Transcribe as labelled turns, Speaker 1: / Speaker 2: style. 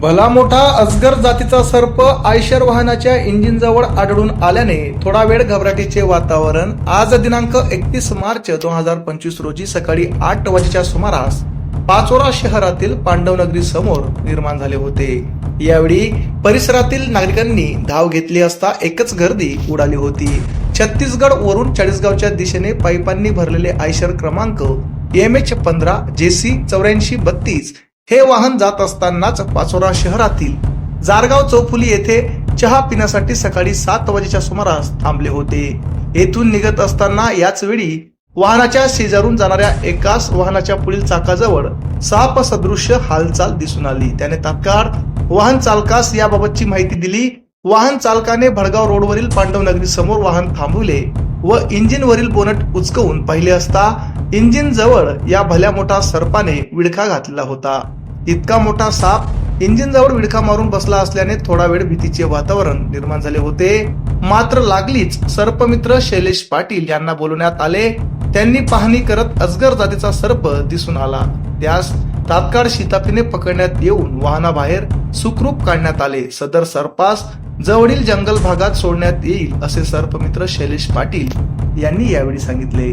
Speaker 1: भला मोठा अजगर जातीचा सर्प आयशर वाहनाच्या इंजिन जवळ आढळून आल्याने थोडा वेळ घबराटीचे वातावरण आज दिनांक एकतीस मार्च दोन हजार पंचवीस रोजी सकाळी आठ वाजेच्या सुमारास पाचोरा शहरातील पांडवनगरी समोर निर्माण झाले होते. यावेळी परिसरातील नागरिकांनी धाव घेतली असता एकच गर्दी उडाली होती. छत्तीसगड वरून चाळीसगावच्या दिशेने पाईपांनी भरलेले आयशर क्रमांक एम एच पंधरा जे सी चौऱ्याऐंशी बत्तीस हे वाहन जात असतानाच पाचोरा शहरातील जारगाव चौफुली येथे चहा पिण्यासाठी सकाळी सात वाजेच्या सुमारास थांबले होते. येथून निघत असताना याच वेळी वाहनाच्या शेजारून जाणाऱ्या एकाच वाहनाच्या पुढील चाकाजवळ साप सदृश्य हालचाल दिसून आली. त्याने तात्काळ वाहन चालकास याबाबतची माहिती दिली. वाहन चालकाने भडगाव रोडवरील पांडवनगरी समोर वाहन थांबवले व इंजिन वरील बोनट उचकवून पाहिले असता इंजिन जवळ या भल्या मोठा सर्पाने विडखा घातला होता. इतका मोठा साप इंजिन जवळ विडखा मारून बसला असल्याने थोडा वेळ भीतीचे वातावरण निर्माण झाले होते. मात्र लागलीच सर्पमित्र शैलेश पाटील यांना बोलवण्यात आले. त्यांनी पाहणी करत अजगर जातीचा सर्प दिसून आला. त्यास तात्काळ शिताफीने पकडण्यात येऊन वाहनाबाहेर सुखरूप काढण्यात आले. सदर सर्पास जवळील जंगल भागात सोडण्यात येईल असे सर्पमित्र शैलेश पाटील यांनी यावेळी सांगितले.